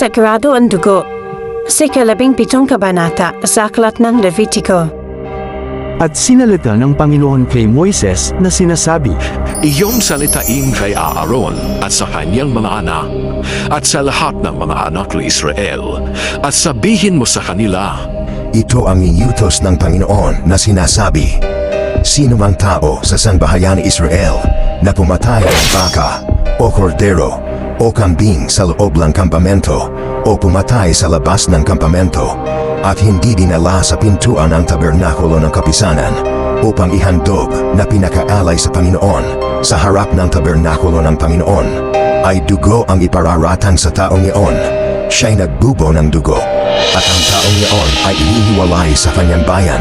Sagrado ang dugo. Sa ikalabing pitong kabanata sa aklat ng Levitico. At sinalita ng Panginoon kay Moises na sinasabi, Iyong salitain kay Aaron at sa kanyang mga anak at sa lahat ng mga anak ni Israel at sabihin mo sa kanila, Ito ang iutos ng Panginoon na sinasabi, Sino mang tao sa sanbahayan ni Israel na pumatay ng baka o kordero o kambing sa loob ng kampamento o pumatay sa labas ng kampamento at hindi dinala sa pintuan ng tabernakulo ng kapisanan upang ihandog na pinakaalay sa Panginoon sa harap ng tabernakulo ng Panginoon ay dugo ang ipararatang sa taong iyon. Siya'y nagbubo ng dugo at ang taong iyon ay ihiwalay sa kanyang bayan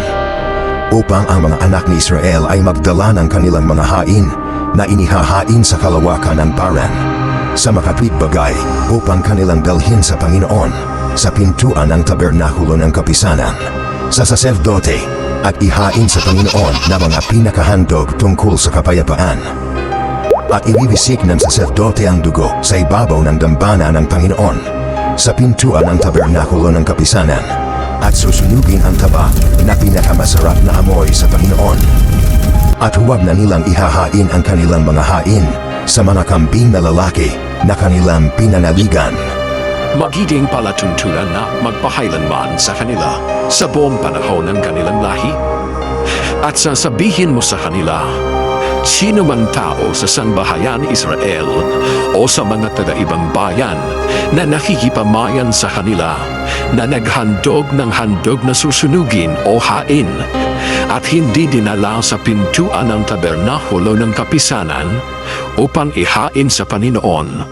upang ang mga anak ni Israel ay magdala ng kanilang mga hain na inihahain sa kalawakan ng paran sa makatwid bagay upang kanilang dalhin sa Panginoon sa pintuan ng tabernakulo ng kapisanan sa saserdote at ihain sa Panginoon na mga pinakahandog tungkol sa kapayapaan at ibibisik ng saserdote ang dugo sa ibabaw ng dambana ng Panginoon sa pintuan ng tabernakulo ng kapisanan at susunugin ang taba na pinakamasarap na amoy sa Panginoon. At huwag na nilang ihahain ang kanilang mga hain sa mga kambing na lalaki na kanilang pinanaligan. magiging palatuntunan na magpahailanman sa kanila sa buong panahon ng kanilang lahi. At sasabihin mo sa kanila, Sino man tao sa sanbahayan Israel o sa mga taga-ibang bayan na nakikipamayan sa kanila na naghandog ng handog na susunugin o hain at hindi dinala sa pintuan ng tabernakulo ng kapisanan upang ihain sa Panginoon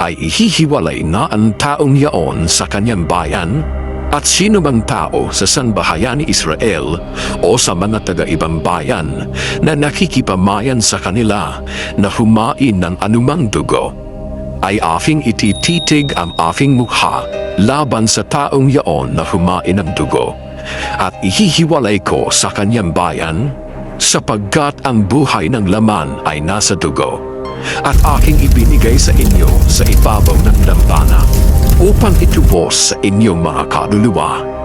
ay ihihiwalay na ang taong yaon sa kanyang bayan at sino mang tao sa sanbahayan ni Israel o sa mga taga-ibang bayan na nakikipamayan sa kanila na humain ng anumang dugo ay aking itititig ang aking mukha laban sa taong yaon na humain ng dugo at ihihiwalay ko sa kanyang bayan sapagkat ang buhay ng laman ay nasa dugo at aking ibinigay sa inyo sa ibabaw ng dambana upang itubos sa inyong mga kaluluwa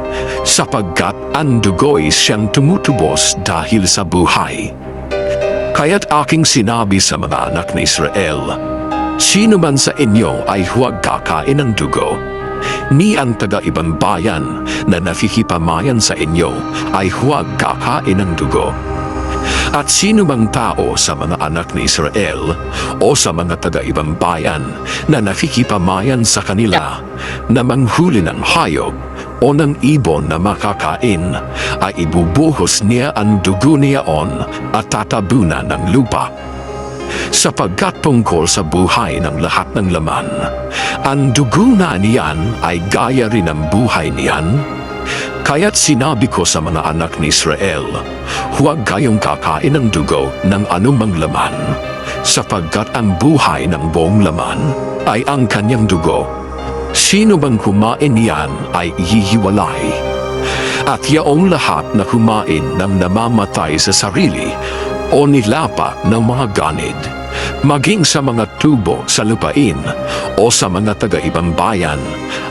sapagkat ang dugo'y siyang tumutubos dahil sa buhay. Kaya't aking sinabi sa mga anak ni Israel, Sino man sa inyo ay huwag kakain ng dugo, ni ang taga-ibang bayan na nakikipamayan sa inyo ay huwag kakain ng dugo. At sino mang tao sa mga anak ni Israel o sa mga taga-ibang bayan na nakikipamayan sa kanila na manghuli ng hayop o ng ibon na makakain ay ibubuhos niya ang dugo niyaon at tatabunan ng lupa. Sapagkat tungkol sa buhay ng lahat ng laman, ang dugo na niyan ay gaya rin ng buhay niyan Kaya't sinabi ko sa mga anak ni Israel, huwag kayong kakain ng dugo ng anumang laman, sapagkat ang buhay ng buong laman ay ang kanyang dugo. Sino bang kumain niyan ay hihiwalay. At yaong lahat na kumain ng namamatay sa sarili o nilapa ng mga ganid, maging sa mga tubo sa lupain o sa mga taga-ibang bayan,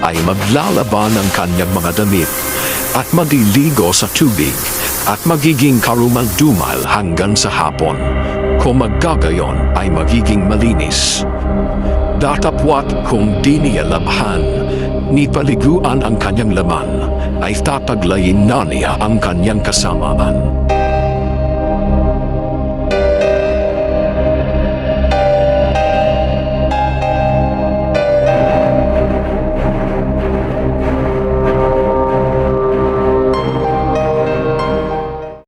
ay maglalaban ng kanyang mga damit at magliligo sa tubig at magiging karumal-dumal hanggang sa hapon. Kung maggagayon ay magiging malinis. Datapwat kung di niya labhan, ni paliguan ang kanyang laman, ay tataglayin na niya ang kanyang kasamaan.